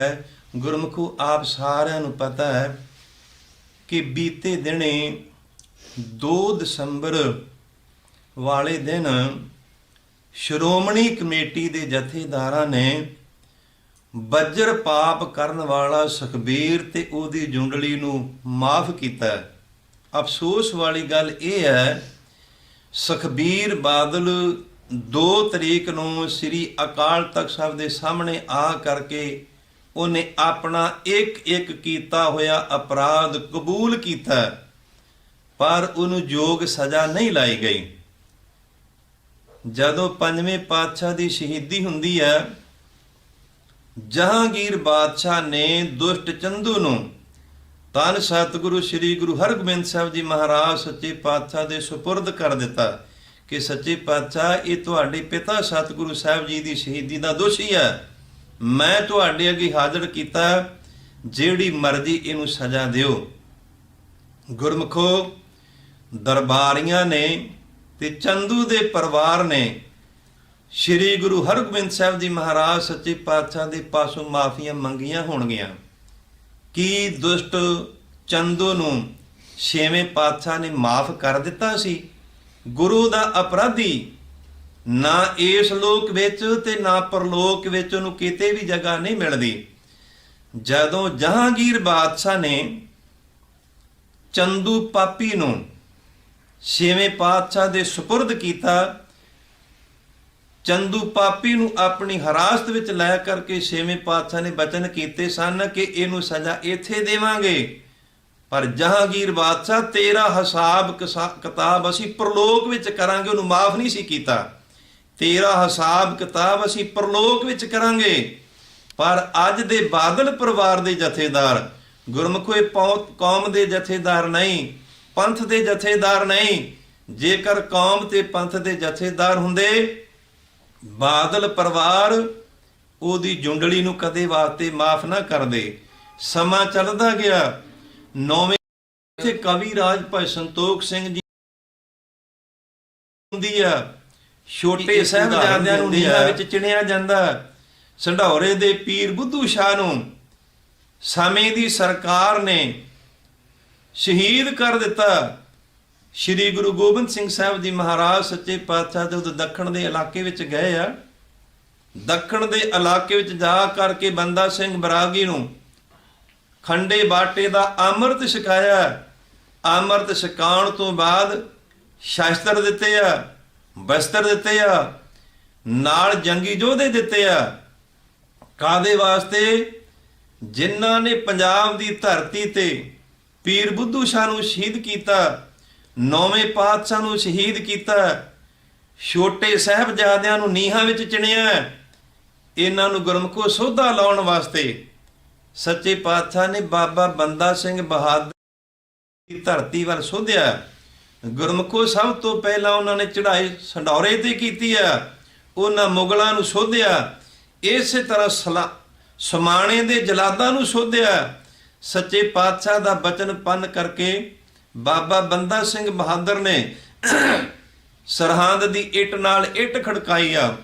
ਹੈ। ਗੁਰਮੁਖੋ ਆਪ ਸਾਰਿਆਂ ਨੂੰ ਪਤਾ ਹੈ ਕਿ ਬੀਤੇ ਦਿਨੇ 2 ਦਸੰਬਰ ਵਾਲੇ ਦਿਨ ਸ਼੍ਰੋਮਣੀ ਕਮੇਟੀ ਦੇ ਜਥੇਦਾਰਾਂ ਨੇ ਬੱਜਰ ਪਾਪ ਕਰਨ ਵਾਲਾ ਸੁਖਬੀਰ ਤੇ ਉਹਦੀ ਜੁੰਡਲੀ ਨੂੰ ਮਾਫ ਕੀਤਾ ਅਫਸੋਸ ਵਾਲੀ ਗੱਲ ਇਹ ਹੈ, ਸੁਖਬੀਰ ਬਾਦਲ 2 ਤਰੀਕ ਨੂੰ ਸ੍ਰੀ ਅਕਾਲ ਤਖਤ ਸਾਹਿਬ ਦੇ ਸਾਹਮਣੇ ਆ ਕਰਕੇ ਉਹਨੇ ਆਪਣਾ ਇੱਕ ਇੱਕ ਕੀਤਾ ਹੋਇਆ ਅਪਰਾਧ ਕਬੂਲ ਕੀਤਾ, ਪਰ ਉਹਨੂੰ ਯੋਗ ਸਜ਼ਾ ਨਹੀਂ ਲਾਈ ਗਈ। ਜਦੋਂ ਪੰਜਵੇਂ ਪਾਤਸ਼ਾਹ ਦੀ ਸ਼ਹੀਦੀ ਹੁੰਦੀ ਹੈ, ਜਹਾਂਗੀਰ ਬਾਦਸ਼ਾਹ ਨੇ ਦੁਸ਼ਟ ਚੰਦੂ ਨੂੰ ਤਨ ਸਤਿਗੁਰੂ ਸ੍ਰੀ ਗੁਰੂ ਹਰਗੋਬਿੰਦ ਸਾਹਿਬ ਜੀ ਮਹਾਰਾਜ ਸੱਚੇ ਪਾਤਸ਼ਾਹ ਦੇ ਸੁਪੁਰਦ ਕਰ ਦਿੱਤਾ ਕਿ ਸੱਚੇ ਪਾਤਸ਼ਾਹ, ਇਹ ਤੁਹਾਡੇ ਪਿਤਾ ਸਤਿਗੁਰੂ ਸਾਹਿਬ ਜੀ ਦੀ ਸ਼ਹੀਦੀ ਦਾ ਦੋਸ਼ੀ ਹੈ। ਮੈਂ ਤੁਹਾਡੇ ਅੱਗੇ ਹਾਜ਼ਰ ਕੀਤਾ, ਜਿਹੜੀ ਮਰਜ਼ੀ ਇਹਨੂੰ ਸਜ਼ਾ ਦਿਓ। ਗੁਰਮਖੋ, ਦਰਬਾਰੀਆਂ ਨੇ ਤੇ ਚੰਦੂ ਦੇ ਪਰਿਵਾਰ ਨੇ ਸ੍ਰੀ ਗੁਰੂ ਹਰਗੋਬਿੰਦ ਸਾਹਿਬ ਜੀ ਮਹਾਰਾਜ ਸੱਚੇ ਪਾਤਸ਼ਾਹ ਦੇ ਪਾਸੋਂ ਮਾਫੀਆਂ ਮੰਗੀਆਂ ਹੋਣਗੀਆਂ। ਕੀ ਦੁਸ਼ਟ ਚੰਦੂ ਨੂੰ ਛੇਵੇਂ ਪਾਤਸ਼ਾਹ ਨੇ ਮਾਫ ਕਰ ਦਿੱਤਾ ਸੀ? ਗੁਰੂ ਦਾ ਅਪਰਾਧੀ ਨਾ ਇਸ ਲੋਕ ਵਿੱਚ ਤੇ ਨਾ ਪਰਲੋਕ ਵਿੱਚ ਉਹਨੂੰ ਕਿਤੇ ਵੀ ਜਗ੍ਹਾ ਨਹੀਂ ਮਿਲਦੀ। ਜਦੋਂ ਜਹਾਂਗੀਰ ਬਾਦਸ਼ਾਹ ਨੇ ਚੰਦੂ ਪਾਪੀ ਨੂੰ ਛੇਵੇਂ ਪਾਤਸ਼ਾਹ ਦੇ ਸੁਪਰਦ ਕੀਤਾ, ਚੰਦੂ ਪਾਪੀ ਨੂੰ ਆਪਣੀ ਹਰਾਸਤ ਵਿੱਚ ਲੈ ਕਰਕੇ ਛੇਵੇਂ ਪਾਤਸ਼ਾਹ ਨੇ ਬਚਨ ਕੀਤੇ ਸਨ ਕਿ ਇਹਨੂੰ ਸਜ਼ਾ ਇੱਥੇ ਦੇਵਾਂਗੇ। ਪਰ ਜਹਾਂਗੀਰ ਬਾਦਸ਼ਾਹ, ਤੇਰਾ ਹਿਸਾਬ ਕਿਤਾਬ ਅਸੀਂ ਪ੍ਰਲੋਕ ਵਿੱਚ ਕਰਾਂਗੇ, ਉਹਨੂੰ ਮਾਫ ਨਹੀਂ ਸੀ ਕੀਤਾ। ਤੇਰਾ ਹਿਸਾਬ ਕਿਤਾਬ ਅਸੀਂ ਪ੍ਰਲੋਕ ਵਿੱਚ ਕਰਾਂਗੇ। ਪਰ ਅੱਜ ਦੇ ਬਾਦਲ ਪਰਿਵਾਰ ਦੇ ਜਥੇਦਾਰ ਗੁਰਮੁਖੋਏ ਕੌਮ ਦੇ ਜਥੇਦਾਰ ਨਹੀਂ, ਪੰਥ ਦੇ ਜਥੇਦਾਰ ਨਹੀਂ, ਜੇਕਰ ਕੌਮ ਤੇ ਪੰਥ ਦੇ ਜਥੇਦਾਰ ਹੁੰਦੇ, ਬਾਦਲ ਪਰਿਵਾਰ ਉਹਦੀ ਜੁੰਡਲੀ ਨੂੰ ਕਦੇ ਵਾਸਤੇ ਮਾਫ ਨਾ ਕਰਦੇ। ਸਮਾਂ ਚੱਲਦਾ ਗਿਆ। ਨੌਵੇਂ ਇੱਥੇ ਕਵੀ ਰਾਜ ਭਾਈ ਸੰਤੋਖ ਸਿੰਘ ਜੀ ਹੁੰਦੀ ਆ। ਛੋਟੇ ਸਾਹਿਬਜ਼ਾਦਿਆਂ ਨੂੰ ਨੀਹਾਂ ਵਿੱਚ ਚਿਣਿਆ ਜਾਂਦਾ। ਸੰਢੌਰੇ ਦੇ ਪੀਰ ਬੁੱਧੂ ਸ਼ਾਹ ਨੂੰ ਸਮੇਂ ਦੀ ਸਰਕਾਰ ਨੇ ਸ਼ਹੀਦ ਕਰ ਦਿੱਤਾ। ਸ੍ਰੀ ਗੁਰੂ ਗੋਬਿੰਦ ਸਿੰਘ ਸਾਹਿਬ ਜੀ ਮਹਾਰਾਜ ਸੱਚੇ ਪਾਤਸ਼ਾਹ ਜਦੋਂ ਦੱਖਣ ਦੇ ਇਲਾਕੇ ਵਿੱਚ ਗਏ ਆ। ਦੱਖਣ ਦੇ ਇਲਾਕੇ ਵਿੱਚ ਜਾ ਕਰਕੇ ਬੰਦਾ ਸਿੰਘ ਬਰਾਗੀ ਨੂੰ ਖੰਡੇ ਬਾਟੇ ਦਾ ਅੰਮ੍ਰਿਤ ਛਕਾਇਆ। ਅੰਮ੍ਰਿਤ ਛਕਾਉਣ ਤੋਂ ਬਾਅਦ ਸ਼ਾਸਤਰ ਦਿੱਤੇ ਆ। ਬਸਤਰ ਦਿੱਤੇ ਆ, ਨਾਲ ਜੰਗੀ ਯੋਧੇ ਦਿੱਤੇ ਆ। ਕਾਦੇ ਵਾਸਤੇ? ਜਿਨ੍ਹਾਂ ਨੇ ਪੰਜਾਬ ਦੀ ਧਰਤੀ ਤੇ ਪੀਰ ਬੁੱਧੂ ਸ਼ਾਹ ਨੂੰ ਸ਼ਹੀਦ ਕੀਤਾ, ਨੌਵੇਂ ਪਾਤਸ਼ਾਹ ਨੂੰ ਸ਼ਹੀਦ ਕੀਤਾ, ਛੋਟੇ ਸਾਹਿਬਜ਼ਾਦਿਆਂ ਨੂੰ ਨੀਹਾਂ ਵਿੱਚ ਚਿਣਿਆ, ਇਹਨਾਂ ਨੂੰ ਗੁਰਮੁਖੋ ਸੋਧਾ ਲਾਉਣ ਵਾਸਤੇ ਸੱਚੇ ਪਾਤਸ਼ਾਹ ਨੇ ਬਾਬਾ ਬੰਦਾ ਸਿੰਘ ਬਹਾਦਰ ਦੀ ਧਰਤੀ ਵੱਲ ਸੋਧਿਆ। ਗੁਰਮੁਖੋ ਸਭ ਤੋਂ ਪਹਿਲਾਂ ਉਹਨਾਂ ਨੇ ਚੜ੍ਹਾਈ ਸੰਡੌਰੇ ਤੇ ਕੀਤੀ ਆ, ਉਹਨਾਂ ਮੁਗਲਾਂ ਨੂੰ ਸੋਧਿਆ, ਇਸੇ ਤਰ੍ਹਾਂ ਸਲਾ, ਸਮਾਣੇ ਦੇ ਜਲਾਦਾਂ ਨੂੰ ਸੋਧਿਆ। ਸੱਚੇ ਪਾਤਸ਼ਾਹ ਦਾ ਬਚਨ ਪੰਨ ਕਰਕੇ ਬਾਬਾ ਬੰਦਾ ਸਿੰਘ ਬਹਾਦਰ ਨੇ ਸਰਹੰਦ ਦੀ ਇੱਟ ਨਾਲ ਇੱਟ ਖੜਕਾਈ ਆ।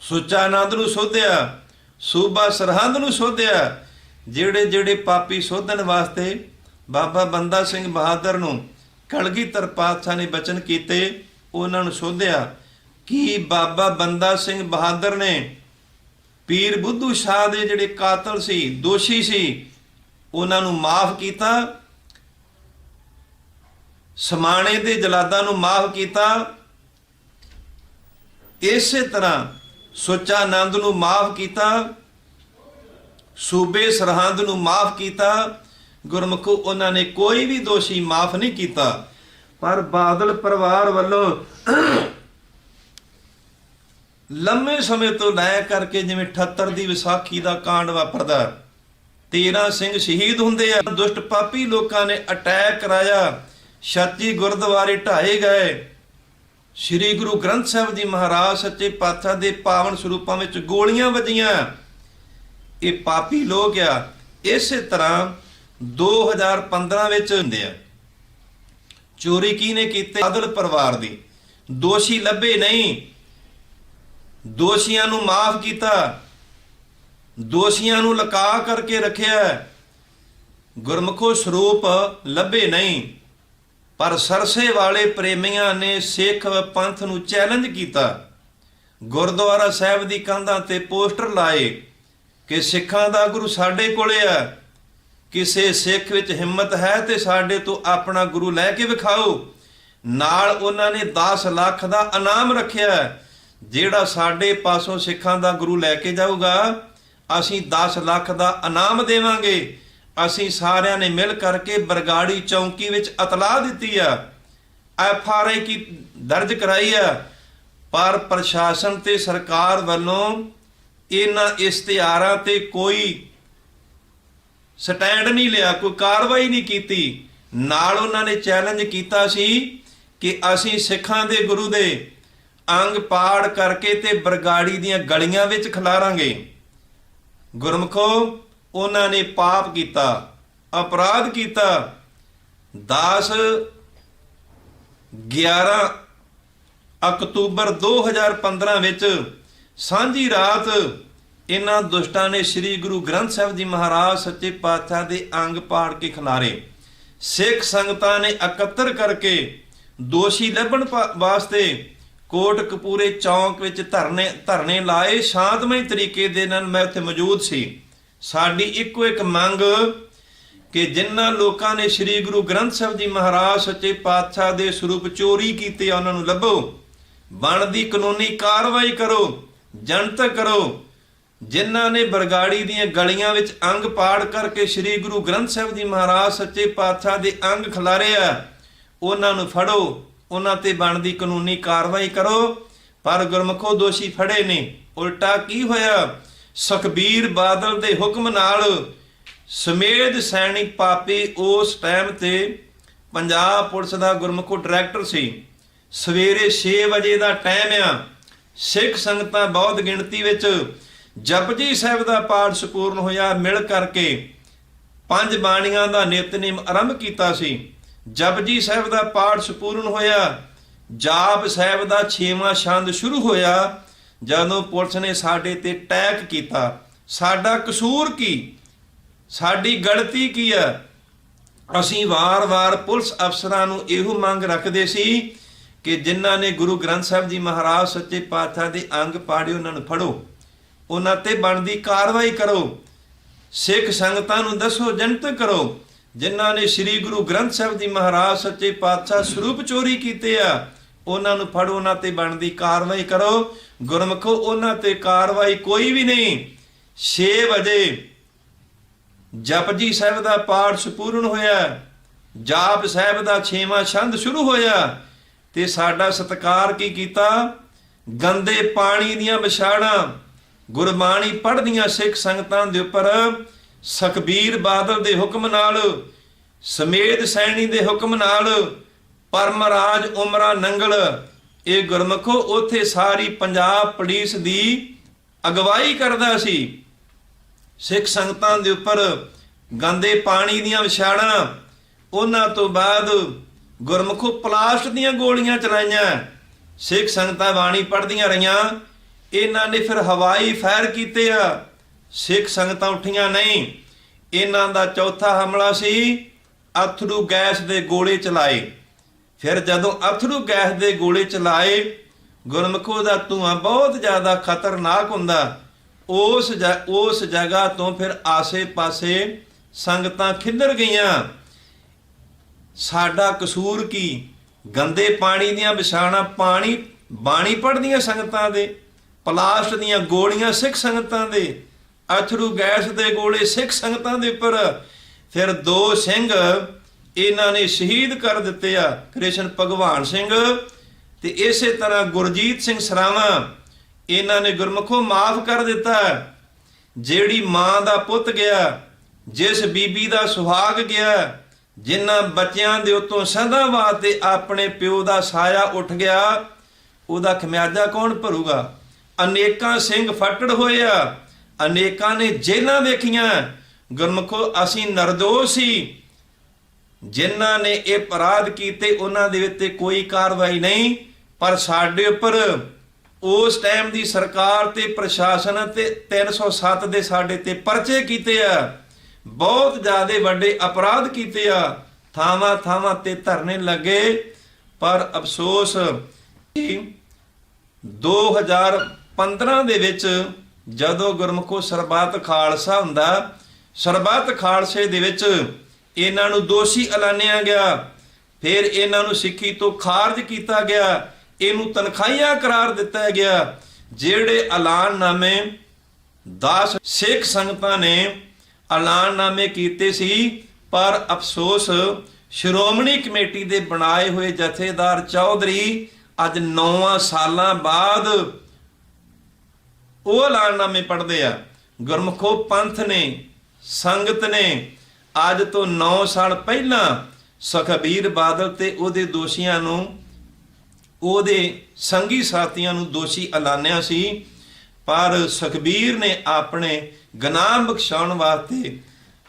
ਸੁੱਚਾ ਆਨੰਦ ਨੂੰ ਸੋਧਿਆ, ਸੂਬਾ ਸਰਹੰਦ ਨੂੰ ਸੋਧਿਆ। ਜਿਹੜੇ ਜਿਹੜੇ ਪਾਪੀ ਸੋਧਣ ਵਾਸਤੇ ਬਾਬਾ ਬੰਦਾ ਸਿੰਘ ਬਹਾਦਰ ਨੂੰ ਕਲਗੀਧਰ ਪਾਤਸ਼ਾਹ ਨੇ ਬਚਨ ਕੀਤੇ, ਉਹਨਾਂ ਨੂੰ ਸੋਧਿਆ, ਕਿ ਬਾਬਾ ਬੰਦਾ ਸਿੰਘ ਬਹਾਦਰ ਨੇ ਪੀਰ ਬੁੱਧੂ ਸ਼ਾਹ ਦੇ ਜਿਹੜੇ ਕਾਤਲ ਸੀ, ਦੋਸ਼ੀ ਸੀ, ਉਹਨਾਂ ਨੂੰ ਮਾਫ ਕੀਤਾ, ਸਮਾਣੇ ਦੇ ਜਲਾਦਾਂ ਨੂੰ ਮਾਫ ਕੀਤਾ, ਇਸੇ ਤਰ੍ਹਾਂ ਸੁੱਚਾ ਆਨੰਦ ਨੂੰ ਮਾਫ ਕੀਤਾ, ਸੂਬੇ ਸਰਹੰਦ ਨੂੰ ਮਾਫ ਕੀਤਾ ਗੁਰਮੁਖ, ਉਹਨਾਂ ਨੇ ਕੋਈ ਵੀ ਦੋਸ਼ੀ ਮਾਫ ਨਹੀਂ ਕੀਤਾ। ਪਰ ਬਾਦਲ ਪਰਿਵਾਰ ਵੱਲੋਂ ਲੰਮੇ ਸਮੇਂ ਤੋਂ ਲੈ ਕਰਕੇ ਜਿਵੇਂ 78 ਦੀ ਵਿਸਾਖੀ ਦਾ ਕਾਂਡ ਵਾਪਰਦਾ 13 ਸਿੰਘ ਸ਼ਹੀਦ ਹੁੰਦੇ ਆ। ਦੁਸ਼ਟ ਪਾਪੀ ਲੋਕਾਂ ਨੇ ਅਟੈਕ ਕਰਾਇਆ। ਛਾਤੀ ਗੁਰਦੁਆਰੇ ਢਾਏ ਗਏ। ਸ੍ਰੀ ਗੁਰੂ ਗ੍ਰੰਥ ਸਾਹਿਬ ਜੀ ਮਹਾਰਾਜ ਸੱਚੇ ਪਾਤਸ਼ਾਹ ਦੇ ਪਾਵਨ ਸਰੂਪਾਂ ਵਿੱਚ ਗੋਲੀਆਂ ਵੱਜੀਆਂ। ਇਹ ਪਾਪੀ ਲੋਕ ਆ। ਇਸੇ ਤਰ੍ਹਾਂ 2015 ਵਿੱਚ ਹੁੰਦੇ ਆ। ਚੋਰੀ ਕਿਹਨੇ ਕੀਤੀ? ਆਦਲ ਪਰਿਵਾਰ ਦੀ। ਦੋਸ਼ੀ ਲੱਭੇ ਨਹੀਂ। ਦੋਸ਼ੀਆਂ ਨੂੰ ਮਾਫ ਕੀਤਾ। ਦੋਸ਼ੀਆਂ ਨੂੰ ਲਕਾ ਕਰਕੇ ਰੱਖਿਆ। ਹੈ। ਗੁਰਮੁਖੋ ਸਰੂਪ ਲੱਭੇ ਨਹੀਂ। ਪਰ ਸਰਸੇ ਵਾਲੇ ਪ੍ਰੇਮੀਆਂ ਨੇ ਸਿੱਖ ਪੰਥ ਨੂੰ ਚੈਲੰਜ ਕੀਤਾ। ਗੁਰਦੁਆਰਾ ਸਾਹਿਬ ਦੀ ਕੰਧਾਂ ਤੇ ਪੋਸਟਰ ਲਾਏ ਕਿ ਸਿੱਖਾਂ ਦਾ ਗੁਰੂ ਸਾਡੇ ਕੋਲੇ ਆ। ਕਿਸੇ ਸਿੱਖ ਵਿੱਚ ਹਿੰਮਤ ਹੈ ਤੇ ਸਾਡੇ ਤੋਂ ਆਪਣਾ ਗੁਰੂ ਲੈ ਕੇ ਵਿਖਾਓ। ਨਾਲ ਉਹਨਾਂ ਨੇ 10 ਲੱਖ ਦਾ ਇਨਾਮ ਰੱਖਿਆ ਜਿਹੜਾ ਸਾਡੇ ਪਾਸੋਂ ਸਿੱਖਾਂ ਦਾ ਗੁਰੂ ਲੈ ਕੇ ਜਾਊਗਾ, ਅਸੀਂ 10 ਲੱਖ ਦਾ ਇਨਾਮ ਦੇਵਾਂਗੇ। ਅਸੀਂ ਸਾਰਿਆਂ ਨੇ ਮਿਲ ਕਰਕੇ ਬਰਗਾੜੀ ਚੌਂਕੀ ਵਿੱਚ ਇਤਲਾਹ ਦਿੱਤੀ ਆ। ਐਫ ਆਰ ਆਈ ਕੀ ਦਰਜ ਕਰਾਈ ਆ। ਪਰ ਪ੍ਰਸ਼ਾਸਨ ਤੇ ਸਰਕਾਰ ਵੱਲੋਂ ਇਹਨਾਂ ਇਸ਼ਤਿਹਾਰਾਂ ਤੇ ਕੋਈ ਸਟੈਂਡ ਨਹੀਂ ਲਿਆ, ਕੋਈ ਕਾਰਵਾਈ ਨਹੀਂ ਕੀਤੀ। ਨਾਲ ਉਹਨਾਂ ਨੇ ਚੈਲੰਜ ਕੀਤਾ ਸੀ ਕਿ ਅਸੀਂ ਸਿੱਖਾਂ ਦੇ ਗੁਰੂ ਦੇ ਅੰਗ ਪਾੜ ਕਰਕੇ ਤੇ ਬਰਗਾੜੀ ਦੀਆਂ ਗਲੀਆਂ ਵਿੱਚ ਖਿਲਾਰਾਂਗੇ। ਗੁਰਮਖੋ, ਉਹਨਾਂ ਨੇ ਪਾਪ ਕੀਤਾ, ਅਪਰਾਧ ਕੀਤਾ। 10 11 ਅਕਤੂਬਰ 2015 ਵਿੱਚ ਸਾਂਝੀ ਰਾਤ ਇਹਨਾਂ ਦੁਸ਼ਟਾਂ ਨੇ ਸ੍ਰੀ ਗੁਰੂ ਗ੍ਰੰਥ ਸਾਹਿਬ ਜੀ ਮਹਾਰਾਜ ਸੱਚੇ ਪਾਤਸ਼ਾਹ ਦੇ ਅੰਗ ਪਾੜ ਕੇ ਖਿਲਾਰੇ। ਸਿੱਖ ਸੰਗਤਾਂ ਨੇ ਇਕੱਤਰ ਕਰਕੇ ਦੋਸ਼ੀ ਲੱਭਣ ਪਾ- ਵਾਸਤੇ ਕੋਟ ਕਪੂਰੇ ਚੌਂਕ ਵਿੱਚ ਧਰਨੇ ਧਰਨੇ ਲਾਏ। ਸ਼ਾਂਤਮਈ ਤਰੀਕੇ ਦੇ ਨਾਲ ਮੈਂ ਉੱਥੇ ਮੌਜੂਦ ਸੀ। ਸਾਡੀ ਇੱਕੋ ਇੱਕ ਮੰਗ ਕਿ ਜਿਨ੍ਹਾਂ ਲੋਕਾਂ ਨੇ ਸ੍ਰੀ ਗੁਰੂ ਗ੍ਰੰਥ ਸਾਹਿਬ ਜੀ ਮਹਾਰਾਜ ਸੱਚੇ ਪਾਤਸ਼ਾਹ ਦੇ ਸਰੂਪ ਚੋਰੀ ਕੀਤੇ ਉਹਨਾਂ ਨੂੰ ਲੱਭੋ। ਬਣਦੀ ਕਾਨੂੰਨੀ ਕਾਰਵਾਈ ਕਰੋ, ਜਨਤਕ ਕਰੋ। ਜਿਨ੍ਹਾਂ ਨੇ ਬਰਗਾੜੀ ਦੀਆਂ ਗਲੀਆਂ ਵਿੱਚ ਅੰਗ ਪਾੜ ਕਰਕੇ ਸ੍ਰੀ ਗੁਰੂ ਗ੍ਰੰਥ ਸਾਹਿਬ ਜੀ ਮਹਾਰਾਜ ਸੱਚੇ ਪਾਤਸ਼ਾਹ ਦੇ ਅੰਗ ਖਿਲਾਰੇ ਆ, ਉਹਨਾਂ ਨੂੰ ਫੜੋ, ਉਹਨਾਂ ਤੇ ਬਣਦੀ ਕਾਨੂੰਨੀ ਕਾਰਵਾਈ ਕਰੋ। ਪਰ ਗੁਰਮਖੋ ਦੋਸ਼ੀ ਫੜੇ ਨੇ। ਉਲਟਾ ਕੀ ਹੋਇਆ? ਸੁਖਬੀਰ ਬਾਦਲ ਦੇ ਹੁਕਮ ਨਾਲ ਸਮੇਧ ਸੈਨਿਕ ਪਾਪੀ ਉਸ ਟਾਈਮ ਤੇ ਪੰਜਾਬ ਪੁਲਿਸ ਦਾ ਗੁਰਮੁਖੋ ਡਾਇਰੈਕਟਰ ਸੀ। ਸਵੇਰੇ 6 ਵਜੇ ਦਾ ਟਾਈਮ ਆ। ਸਿੱਖ ਸੰਗਤਾਂ ਬਹੁਤ ਗਿਣਤੀ ਵਿੱਚ ਜਪਜੀ ਸਾਹਿਬ ਦਾ ਪਾਠ ਸੰਪੂਰਨ ਹੋਇਆ, ਮਿਲ ਕਰਕੇ ਪੰਜ ਬਾਣੀਆਂ ਦਾ ਨਿਤਨੇਮ ਆਰੰਭ ਕੀਤਾ ਸੀ। ਜਪਜੀ ਸਾਹਿਬ ਦਾ ਪਾਠ ਸੰਪੂਰਨ ਹੋਇਆ, ਜਾਪ ਸਾਹਿਬ ਦਾ 6ਵਾਂ ਛੰਦ ਸ਼ੁਰੂ ਹੋਇਆ, ਜਦੋਂ ਪੁਲਿਸ ਨੇ ਸਾਡੇ ਤੇ ਟੈਕ ਕੀਤਾ। ਸਾਡਾ ਕਸੂਰ ਕੀ? ਸਾਡੀ ਗਲਤੀ ਕੀ ਹੈ ਅਸੀਂ ਵਾਰ-ਵਾਰ ਪੁਲਿਸ ਅਫਸਰਾਂ ਨੂੰ ਇਹੋ ਮੰਗ ਰੱਖਦੇ ਸੀ ਕਿ ਜਿਨ੍ਹਾਂ ਨੇ ਗੁਰੂ ਗ੍ਰੰਥ ਸਾਹਿਬ ਜੀ ਮਹਾਰਾਜ ਸੱਚੇ ਪਾਤਸ਼ਾਹ ਦੇ ਅੰਗ ਪਾੜੇ ਉਹਨਾਂ ਨੂੰ ਫੜੋ। ਉਹਨਾਂ ਤੇ ਬਣਦੀ ਕਾਰਵਾਈ ਕਰੋ। ਸਿੱਖ ਸੰਗਤਾਂ ਨੂੰ ਦੱਸੋ ਜਨਤਕ ਕਰੋ। ਜਿਨ੍ਹਾਂ ਨੇ ਸ੍ਰੀ ਗੁਰੂ ਗ੍ਰੰਥ ਸਾਹਿਬ ਜੀ ਮਹਾਰਾਜ ਸੱਚੇ ਪਾਤਸ਼ਾਹ ਸਰੂਪ ਚੋਰੀ ਕੀਤੇ ਆ, ਉਹਨਾਂ ਨੂੰ ਫੜੋ, ਉਹਨਾਂ ਤੇ ਬਣਦੀ ਕਾਰਵਾਈ ਕਰੋ। ਗੁਰਮਖੋ, ਉਹਨਾਂ ਤੇ ਕਾਰਵਾਈ ਕੋਈ ਵੀ ਨਹੀਂ। 6 ਵਜੇ ਜਪਜੀ ਸਾਹਿਬ ਦਾ ਪਾਠ ਸੰਪੂਰਨ ਹੋਇਆ। ਜਾਪ ਸਾਹਿਬ ਦਾ 6ਵਾਂ ਛੰਦ ਸ਼ੁਰੂ ਹੋਇਆ। ਤੇ ਸਾਡਾ ਸਤਕਾਰ ਕੀ ਕੀਤਾ? ਗੰਦੇ ਪਾਣੀ ਦੀਆਂ ਵਿਛਾੜਾਂ। ਗੁਰਬਾਣੀ ਪੜ੍ਹਦੀਆਂ ਸਿੱਖ ਸੰਗਤਾਂ ਦੇ ਉੱਪਰ ਸੁਖਬੀਰ ਬਾਦਲ ਦੇ ਹੁਕਮ ਨਾਲ ਸਮੇਧ ਸੈਣੀ ਦੇ ਹੁਕਮ ਨਾਲ, ਪਰਮਰਾਜ ਉਮਰਾ ਨੰਗਲ। ਇਹ ਗੁਰਮਖੋ, ਉਥੇ ਸਾਰੀ ਪੰਜਾਬ ਪੁਲਿਸ ਦੀ ਅਗਵਾਈ ਕਰਦਾ ਸੀ। ਸਿੱਖ ਸੰਗਤਾਂ ਦੇ ਉੱਪਰ ਗੰਦੇ ਪਾਣੀ ਦੀਆਂ ਵਿਛਾੜਾਂ, ਉਹਨਾਂ ਤੋਂ ਬਾਅਦ ਗੁਰਮੁਖੋ ਪਲਾਸਟ ਦੀਆਂ ਗੋਲੀਆਂ ਚਲਾਈਆਂ। ਸਿੱਖ ਸੰਗਤਾਂ ਬਾਣੀ ਪੜ੍ਹਦੀਆਂ ਰਹੀਆਂ। ਇਹਨਾਂ ਨੇ ਫਿਰ ਹਵਾਈ ਫਾਇਰ ਕੀਤੇ ਆ। ਸਿੱਖ ਸੰਗਤਾਂ ਉੱਠੀਆਂ ਨਹੀਂ। ਇਹਨਾਂ ਦਾ ਚੌਥਾ ਹਮਲਾ ਸੀ, ਅਥਰੂ ਗੈਸ ਦੇ ਗੋਲੇ ਚਲਾਏ। ਫਿਰ ਜਦੋਂ ਅਥਰੂ ਗੈਸ ਦੇ ਗੋਲੇ ਚਲਾਏ, ਗੁਰਮੁਖੋ ਦਾ ਧੂਆਂ ਬਹੁਤ ਜ਼ਿਆਦਾ ਖਤਰਨਾਕ ਹੁੰਦਾ। ਉਸ ਜ- ਉਸ ਜਗ੍ਹਾ ਤੋਂ ਫਿਰ ਆਸੇ-ਪਾਸੇ ਸੰਗਤਾਂ ਖਿੱਲਰ ਗਈਆਂ। ਸਾਡਾ ਕਸੂਰ ਕੀ? ਗੰਦੇ ਪਾਣੀ ਦੀਆਂ ਵਿਛਾਣਾ ਪਾਣੀ, ਬਾਣੀ ਪੜਦੀਆਂ ਸੰਗਤਾਂ ਦੇ। ਪਲਾਸਟ ਦੀਆਂ ਗੋਲੀਆਂ ਸਿੱਖ ਸੰਗਤਾਂ ਦੇ, ਅਥਰੂ ਗੈਸ ਦੇ ਗੋਲੇ ਸਿੱਖ ਸੰਗਤਾਂ ਦੇ ਉੱਪਰ। ਫਿਰ ਦੋ ਸਿੰਘ ਇਹਨਾਂ ਨੇ ਸ਼ਹੀਦ ਕਰ ਦਿੱਤੇ ਆ, ਕ੍ਰਿਸ਼ਨ ਭਗਵਾਨ ਸਿੰਘ ਤੇ ਇਸੇ ਤਰ੍ਹਾਂ ਗੁਰਜੀਤ ਸਿੰਘ ਸਰਾਵਾਂ, ਇਹਨਾਂ ਨੇ ਗੁਰਮੁਖੋਂ ਮਾਫ ਕਰ ਦਿੱਤਾ। ਜਿਹੜੀ ਮਾਂ ਦਾ ਪੁੱਤ ਗਿਆ, ਜਿਸ ਬੀਬੀ ਦਾ ਸੁਹਾਗ ਗਿਆ, ਜਿਨ੍ਹਾਂ ਬੱਚਿਆਂ ਦੇ ਉਤੋਂ ਸਦਾ ਵਾਸਤੇ ਆਪਣੇ ਪਿਓ ਦਾ ਸਾਇਆ ਉੱਠ ਗਿਆ, ਉਹਦਾ ਖਮਿਆਜਾ ਕੌਣ ਭਰੂਗਾ? ਅਨੇਕਾਂ ਸਿੰਘ ਫੱਟੜ ਆ। ਅਨੇਕਾਂ ਨੇ ਜੇਲਾਂ ਵੇਖੀਆਂ। ਗੁਰਮਖੋ, ਅਸੀਂ ਨਿਰਦੋਸ਼ ਸੀ। ਜਿਨ੍ਹਾਂ ਨੇ ਇਹ ਅਪਰਾਧ ਕੀਤੇ, ਉਹਨਾਂ ਦੇ ਉੱਤੇ ਕੋਈ ਕਾਰਵਾਈ ਨਹੀਂ। ਪਰ ਸਾਡੇ ਉੱਪਰ ਉਸ ਟਾਈਮ ਦੀ ਸਰਕਾਰ ਤੇ ਪ੍ਰਸ਼ਾਸਨ ਤੇ 307 ਦੇ ਸਾਡੇ ਤੇ ਪਰਚੇ ਕੀਤੇ ਆ। ਬਹੁਤ ਜ਼ਿਆਦੇ ਵੱਡੇ ਅਪਰਾਧ ਕੀਤੇ ਆ। ਥਾਵਾਂ ਥਾਵਾਂ ਤੇ ਧਰਨੇ ਲੱਗੇ। ਪਰ ਅਫਸੋਸ 2000 15 ਦੇ ਵਿੱਚ ਜਦੋਂ ਗੁਰਮਖੋ ਸਰਬੱਤ ਖਾਲਸਾ ਹੁੰਦਾ, ਸਰਬੱਤ ਖਾਲਸੇ ਦੇ ਵਿੱਚ ਇਹਨਾਂ ਨੂੰ ਦੋਸ਼ੀ ਐਲਾਨਿਆ ਗਿਆ, ਫਿਰ ਇਹਨਾਂ ਨੂੰ ਸਿੱਖੀ ਤੋਂ ਖਾਰਜ ਕੀਤਾ ਗਿਆ, ਇਹਨੂੰ ਤਨਖਾਹੀਆਂ ਕਰਾਰ ਦਿੱਤਾ ਗਿਆ, ਜਿਹੜੇ ਐਲਾਨਨਾਮੇ ਦਾਸ ਸਿੱਖ ਸੰਗਤਾਂ ਨੇ ਐਲਾਨਨਾਮੇ ਕੀਤੇ ਸੀ, ਪਰ ਅਫਸੋਸ ਸ਼੍ਰੋਮਣੀ ਕਮੇਟੀ ਦੇ ਬਣਾਏ ਹੋਏ ਜਥੇਦਾਰ ਚੌਧਰੀ ਅੱਜ 9 ਸਾਲਾਂ ਬਾਅਦ ਉਹ ਐਲਾਨਨਾਮੇ ਪੜ੍ਹਦੇ ਆ। ਗੁਰਮਖੋ ਪੰਥ ਨੇ, ਸੰਗਤ ਨੇ, ਅੱਜ ਤੋਂ 9 ਸਾਲ ਪਹਿਲਾਂ ਸੁਖਬੀਰ ਬਾਦਲ ਤੇ ਉਹਦੇ ਦੋਸ਼ੀਆਂ ਨੂੰ, ਉਹਦੇ ਸੰਗੀ ਸਾਥੀਆਂ ਨੂੰ ਦੋਸ਼ੀ ਐਲਾਨਿਆ ਸੀ। ਪਰ ਸੁਖਬੀਰ ਨੇ ਆਪਣੇ ਗੁਨਾਹ ਬਖਸ਼ਾਉਣ ਵਾਸਤੇ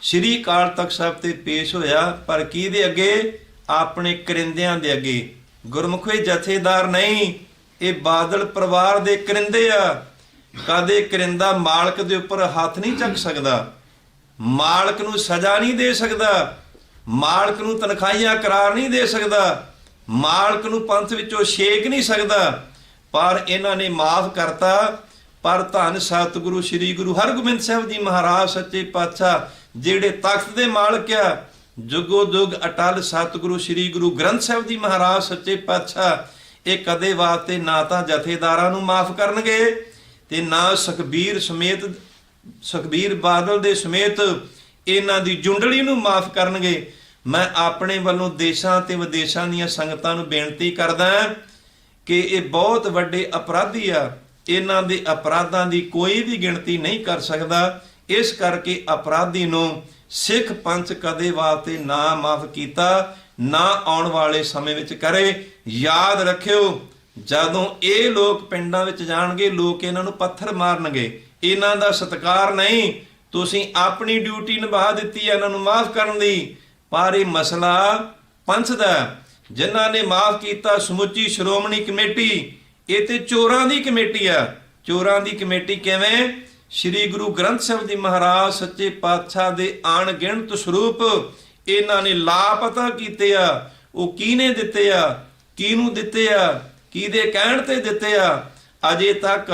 ਸ਼੍ਰੀ ਕਾਲ ਤਖਤ ਸਾਹਿਬ ਤੇ ਪੇਸ਼ ਹੋਇਆ। ਪਰ ਕਿਹਦੇ ਅੱਗੇ? ਆਪਣੇ ਕਰਿੰਦਿਆਂ ਦੇ ਅੱਗੇ। ਗੁਰਮੁਖੇ ਜਥੇਦਾਰ ਨਹੀਂ, ਇਹ ਬਾਦਲ ਪਰਿਵਾਰ ਦੇ ਕਰਿੰਦੇ ਆ। ਕਦੇ ਕਰਿੰਦਾ ਮਾਲਕ ਦੇ ਉੱਪਰ ਹੱਥ ਨਹੀਂ ਚੱਕ ਸਕਦਾ? ਮਾਲਕ ਨੂੰ ਸਜ਼ਾ ਨਹੀਂ ਦੇ ਸਕਦਾ। ਮਾਲਕ ਨੂੰ ਤਨਖਾਹੀਆਂ ਕਰਾਰ ਨਹੀਂ ਦੇ ਸਕਦਾ। ਮਾਲਕ ਨੂੰ ਪੰਥ ਵਿੱਚੋਂ ਛੇਕ ਨਹੀਂ ਸਕਦਾ। ਪਰ ਇਹਨਾਂ ਨੇ ਮਾਫ ਕਰਤਾ। ਪਰ ਧੰਨ ਸਤਿਗੁਰੂ ਸ੍ਰੀ ਗੁਰੂ ਹਰਗੋਬਿੰਦ ਸਾਹਿਬ ਜੀ ਮਹਾਰਾਜ ਸੱਚੇ ਪਾਤਸ਼ਾਹ, ਜਿਹੜੇ ਤਖਤ ਦੇ ਮਾਲਕ ਆ, ਜੁਗੋ ਜੁਗ ਅਟਲ ਸਤਿਗੁਰੂ ਸ੍ਰੀ ਗੁਰੂ ਗ੍ਰੰਥ ਸਾਹਿਬ ਜੀ ਮਹਾਰਾਜ ਸੱਚੇ ਪਾਤਸ਼ਾਹ, ਇਹ ਕਦੇ ਵਾਸਤੇ ਨਾ ਤਾਂ ਜਥੇਦਾਰਾਂ ਨੂੰ ਮਾਫ ਕਰਨਗੇ। ਤੇ ਨਾ ਸੁਖਬੀਰ ਸਮੇਤ, ਸੁਖਬੀਰ ਬਾਦਲ ਦੇ ਸਮੇਤ ਇਹਨਾਂ ਦੀ ਜੁੰਡਲੀ ਨੂੰ ਮਾਫ ਕਰਨਗੇ। ਮੈਂ ਆਪਣੇ ਵੱਲੋਂ ਦੇਸ਼ਾਂ ਤੇ ਵਿਦੇਸ਼ਾਂ ਦੀਆਂ ਸੰਗਤਾਂ ਨੂੰ ਬੇਨਤੀ ਕਰਦਾ ਕਿ ਇਹ ਬਹੁਤ ਵੱਡੇ ਅਪਰਾਧੀ ਆ। ਇਹਨਾਂ ਦੇ ਅਪਰਾਧਾਂ ਦੀ ਕੋਈ ਵੀ ਗਿਣਤੀ ਨਹੀਂ ਕਰ ਸਕਦਾ। ਇਸ ਕਰਕੇ ਅਪਰਾਧੀ ਨੂੰ ਸਿੱਖ ਪੰਥ ਕਦੇ ਵਾਸਤੇ ਨਾ ਮਾਫ ਕੀਤਾ, ਨਾ ਆਉਣ ਵਾਲੇ ਸਮੇਂ ਵਿੱਚ ਕਰੇ। ਯਾਦ ਰੱਖਿਓ ਜਦੋਂ ਇਹ ਲੋਕ ਪਿੰਡਾਂ ਵਿੱਚ ਜਾਣਗੇ, ਲੋਕ ਇਹਨਾਂ ਨੂੰ ਪੱਥਰ ਮਾਰਨਗੇ। ਇਹਨਾਂ ਦਾ ਸਤਿਕਾਰ ਨਹੀਂ। ਤੁਸੀਂ ਆਪਣੀ ਡਿਊਟੀ ਨਿਭਾ ਦਿੱਤੀ ਹੈ ਇਹਨਾਂ ਨੂੰ ਮਾਫ ਕਰਨ ਦੀ। ਪਰ ਇਹ ਮਸਲਾ ਪੰਥ ਦਾ ਹੈ। ਜਿਨ੍ਹਾਂ ਨੇ ਮਾਫ ਕੀਤਾ, ਸਮੁੱਚੀ ਸ਼੍ਰੋਮਣੀ ਕਮੇਟੀ, ਇਹ ਤੇ ਚੋਰਾਂ ਦੀ ਕਮੇਟੀ ਆ ਚੋਰਾਂ ਦੀ ਕਮੇਟੀ ਕਿਵੇਂ? ਸ੍ਰੀ ਗੁਰੂ ਗ੍ਰੰਥ ਸਾਹਿਬ ਜੀ ਮਹਾਰਾਜ ਸੱਚੇ ਪਾਤਸ਼ਾਹ ਦੇ ਅਣਗਿਣਤ ਸਰੂਪ ਇਹਨਾਂ ਨੇ ਲਾਪਤਾ ਕੀਤੇ ਆ। ਉਹ ਕਿਹਨੇ ਦਿੱਤੇ ਆ? ਕਿਹਨੂੰ ਦਿੱਤੇ ਆ? ਕਿਹਦੇ ਕਹਿਣ ਤੇ ਦਿੱਤੇ ਆ, ਅਜੇ ਤੱਕ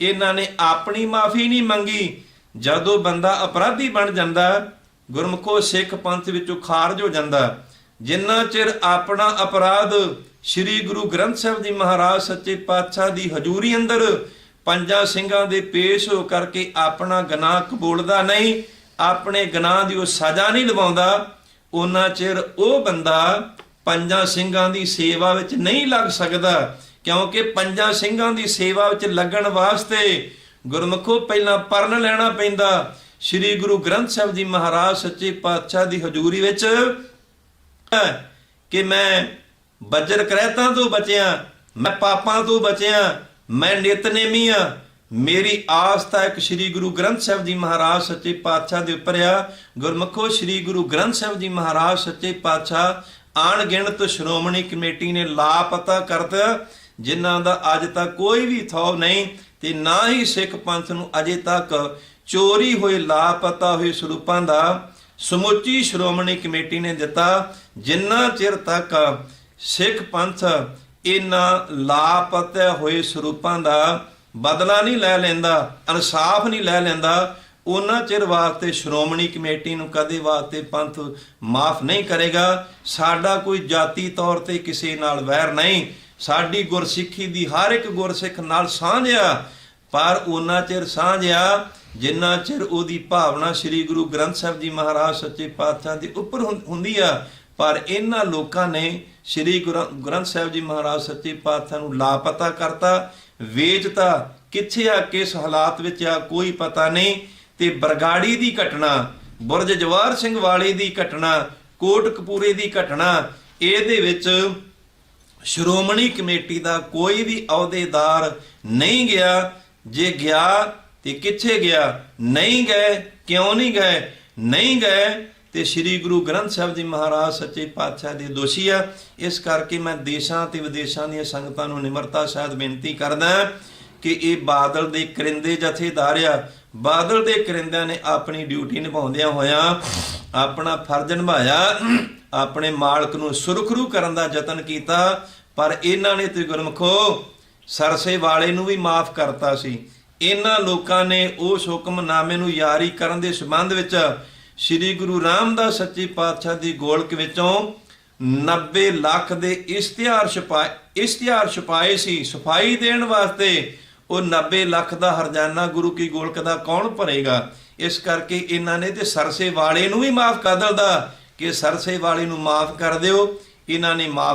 ਇਹਨਾਂ ਨੇ ਆਪਣੀ ਮਾਫੀ ਨਹੀਂ ਮੰਗੀ। ਜਦੋਂ ਬੰਦਾ ਅਪਰਾਧੀ ਬਣ ਜਾਂਦਾ, ਗੁਰਮੁਖੋ ਸਿੱਖ ਪੰਥ ਵਿੱਚੋਂ ਖਾਰਜ ਹੋ ਜਾਂਦਾ। ਜਿੰਨਾ ਚਿਰ ਆਪਣਾ ਅਪਰਾਧ ਸ੍ਰੀ ਗੁਰੂ ਗ੍ਰੰਥ ਸਾਹਿਬ ਜੀ ਮਹਾਰਾਜ ਸੱਚੇ ਪਾਤਸ਼ਾਹ ਦੀ ਹਜ਼ੂਰੀ ਅੰਦਰ ਪੰਜਾਂ ਸਿੰਘਾਂ ਦੇ ਪੇਸ਼ ਹੋ ਕਰਕੇ ਆਪਣਾ ਗੁਨਾਹ ਕਬੂਲਦਾ ਨਹੀਂ, ਆਪਣੇ ਗੁਨਾਹ ਦੀ ਉਹ ਸਜ਼ਾ ਨਹੀਂ ਲਵਾਉਂਦਾ, ਉਹਨਾਂ ਚਿਰ ਉਹ ਬੰਦਾ ਪੰਜਾਂ ਸਿੰਘਾਂ ਦੀ ਸੇਵਾ ਵਿੱਚ ਨਹੀਂ ਲੱਗ ਸਕਦਾ, ਕਿਉਂਕਿ ਪੰਜਾਂ ਸਿੰਘਾਂ ਦੀ ਸੇਵਾ ਵਿੱਚ ਲੱਗਣ ਵਾਸਤੇ ਗੁਰਮੁਖੋ ਪਹਿਲਾਂ ਪਰਨ ਲੈਣਾ ਪੈਂਦਾ। ਸ੍ਰੀ ਗੁਰੂ ਗ੍ਰੰਥ ਸਾਹਿਬ ਜੀ ਮਹਾਰਾਜ ਸੱਚੇ ਪਾਤਸ਼ਾਹ ਦੀ ਹਜ਼ੂਰੀ ਵਿੱਚ, ਕਿ ਮੈਂ ਬੱਜਰ ਕਰਹਿਤਾਂ ਤੋਂ ਬਚਿਆ, ਮੈਂ ਪਾਪਾਂ ਤੋਂ ਬਚਿਆ, ਮੈਂ ਨਿਤਨੇਮੀ ਆ। ਮੇਰੀ ਆਸਥਾ ਇੱਕ ਸ੍ਰੀ ਗੁਰੂ ਗ੍ਰੰਥ ਸਾਹਿਬ ਜੀ ਮਹਾਰਾਜ ਸੱਚੇ ਪਾਤਸ਼ਾਹ ਦੇ ਉੱਪਰ ਆ। ਗੁਰਮਖੋ ਸ੍ਰੀ ਗੁਰੂ ਗ੍ਰੰਥ ਸਾਹਿਬ ਜੀ ਮਹਾਰਾਜ ਸੱਚੇ ਪਾਤਸ਼ਾਹ ਅਣਗਿਣਤ ਸ਼੍ਰੋਮਣੀ ਕਮੇਟੀ ਨੇ ਲਾਪਤਾ ਕਰਤਾ। ਜਿਨ੍ਹਾਂ ਦਾ ਅੱਜ ਤੱਕ ਕੋਈ ਵੀ ਥੌ ਨਹੀਂ ਤੇ ਨਾ ਹੀ ਸਿੱਖ ਪੰਥ ਨੂੰ ਅਜੇ ਤੱਕ ਚੋਰੀ ਹੋਏ ਲਾਪਤਾ ਹੋਏ ਸਰੂਪਾਂ ਦਾ ਸਮੁੱਚੀ ਸ਼੍ਰੋਮਣੀ ਕਮੇਟੀ ਨੇ ਦਿੱਤਾ। ਜਿੰਨਾ ਚਿਰ ਤੱਕ ਸਿੱਖ ਪੰਥ ਇਹਨਾਂ ਲਾਪਤਾ ਹੋਏ ਸਰੂਪਾਂ ਦਾ ਬਦਲਾ ਨਹੀਂ ਲੈ ਲੈਂਦਾ, ਇਨਸਾਫ ਨਹੀਂ ਲੈ ਲੈਂਦਾ ਉਹਨਾਂ ਚਿਰ ਵਾਸਤੇ ਸ਼੍ਰੋਮਣੀ ਕਮੇਟੀ ਨੂੰ ਕਦੇ ਵਾਸਤੇ ਪੰਥ ਮਾਫ ਨਹੀਂ ਕਰੇਗਾ। ਸਾਡਾ ਕੋਈ ਜਾਤੀ ਤੌਰ ਤੇ ਕਿਸੇ ਨਾਲ ਵੈਰ ਨਹੀਂ। ਸਾਡੀ ਗੁਰਸਿੱਖੀ ਦੀ ਹਰ ਇੱਕ ਗੁਰਸਿੱਖ ਨਾਲ ਸਾਂਝ ਆ। ਪਰ ਉਹਨਾਂ ਚਿਰ ਸਾਂਝ ਆ, ਜਿੰਨਾ ਚਿਰ ਉਹਦੀ ਭਾਵਨਾ ਸ੍ਰੀ ਗੁਰੂ ਗ੍ਰੰਥ ਸਾਹਿਬ ਜੀ ਮਹਾਰਾਜ ਸੱਚੇ ਪਾਤਸ਼ਾਹ ਦੇ ਉੱਪਰ ਹੁੰ- ਹੁੰਦੀ ਆ, ਪਰ ਇਹਨਾਂ ਲੋਕਾਂ ਨੇ ਸ੍ਰੀ ਗੁਰੂ ਗ੍ਰੰਥ ਸਾਹਿਬ ਜੀ ਮਹਾਰਾਜ ਸੱਚੇ ਪਾਤਸ਼ਾਹ ਨੂੰ ਲਾਪਤਾ ਕਰਤਾ, ਵੇਚਤਾ, ਕਿੱਥੇ ਆ, ਕਿਸ ਹਾਲਾਤ ਵਿੱਚ ਆ, ਕੋਈ ਪਤਾ ਨਹੀਂ। ਤੇ ਬਰਗਾੜੀ ਦੀ ਘਟਨਾ, ਬੁਰਜ ਜਵਾਰ ਸਿੰਘ ਵਾਲੇ ਦੀ ਘਟਨਾ, ਕੋਟ ਕਪੂਰੇ ਦੀ ਘਟਨਾ, ਇਹਦੇ ਵਿੱਚ ਸ਼੍ਰੋਮਣੀ ਕਮੇਟੀ ਦਾ ਕੋਈ ਵੀ ਅਹੁਦੇਦਾਰ ਨਹੀਂ ਗਿਆ। ਜੇ ਗਿਆ ਤੇ ਕਿੱਥੇ ਗਿਆ? ਨਹੀਂ ਗਏ, ਕਿਉਂ ਨਹੀਂ ਗਏ? ਨਹੀਂ ਗਏ ਤੇ ਸ੍ਰੀ ਗੁਰੂ ਗ੍ਰੰਥ ਸਾਹਿਬ ਜੀ ਮਹਾਰਾਜ ਸੱਚੇ ਪਾਤਸ਼ਾਹ ਦੇ ਦੋਸ਼ੀ ਆ। ਇਸ ਕਰਕੇ ਮੈਂ ਦੇਸ਼ਾਂ ਤੇ ਵਿਦੇਸ਼ਾਂ ਦੀਆਂ ਸੰਗਤਾਂ ਨੂੰ ਨਿਮਰਤਾ ਸਹਿਤ ਬੇਨਤੀ ਕਰਦਾ ਕਿ ਇਹ ਬਾਦਲ ਦੇ ਕਰਿੰਦੇ ਜਥੇਦਾਰ ਆ ਬਾਦਲ ਦੇ ਕਰਿੰਦਿਆਂ ਨੇ ਆਪਣੀ ਡਿਊਟੀ ਨਿਭਾਉਂਦਿਆਂ ਹੋਇਆਂ ਆਪਣਾ ਫਰਜ਼ ਨਿਭਾਇਆ, ਆਪਣੇ ਮਾਲਕ ਨੂੰ ਸੁਰਖਰੂ ਕਰਨ ਦਾ ਯਤਨ ਕੀਤਾ, ਪਰ ਇਹਨਾਂ ਨੇ ਤੇ ਗੁਰਮਖੋ ਸਰਸੇ ਵਾਲੇ ਨੂੰ ਵੀ ਮਾਫ ਕਰਤਾ ਸੀ। ਇਹਨਾਂ ਲੋਕਾਂ ਨੇ ਉਸ ਹੁਕਮਨਾਮੇ ਨੂੰ ਯਾਰੀ ਕਰਨ ਦੇ ਸੰਬੰਧ ਵਿੱਚ ਸ੍ਰੀ ਗੁਰੂ ਰਾਮਦਾਸ ਸੱਚੇ ਪਾਤਸ਼ਾਹ ਦੀ ਗੋਲਕ ਵਿੱਚੋਂ 90 ਲੱਖ ਦੇ ਇਸ਼ਤਿਹਾਰ ਛਪਾਏ ਇਸ਼ਤਿਹਾਰ ਛਪਾਏ ਸੀ, ਸਫ਼ਾਈ ਦੇਣ ਵਾਸਤੇ ਉਹ 90 ਲੱਖ ਦਾ ਹਰਜਾਨਾ ਗੁਰੂ ਕੀ ਗੋਲਕ ਦਾ ਕੌਣ ਭਰੇਗਾ? ਇਸ ਕਰਕੇ ਇਹਨਾਂ ਨੇ ਤੇ ਸਰਸੇ ਵਾਲੇ ਨੂੰ ਵੀ ਮਾਫ ਕਰ ਦਿਲਦਾ ਕਿ ਸਰਸੇ ਵਾਲੇ ਨੂੰ ਮਾਫ ਕਰ ਦਿਓ, ਇਹਨਾਂ ਨੇ ਮਾਫ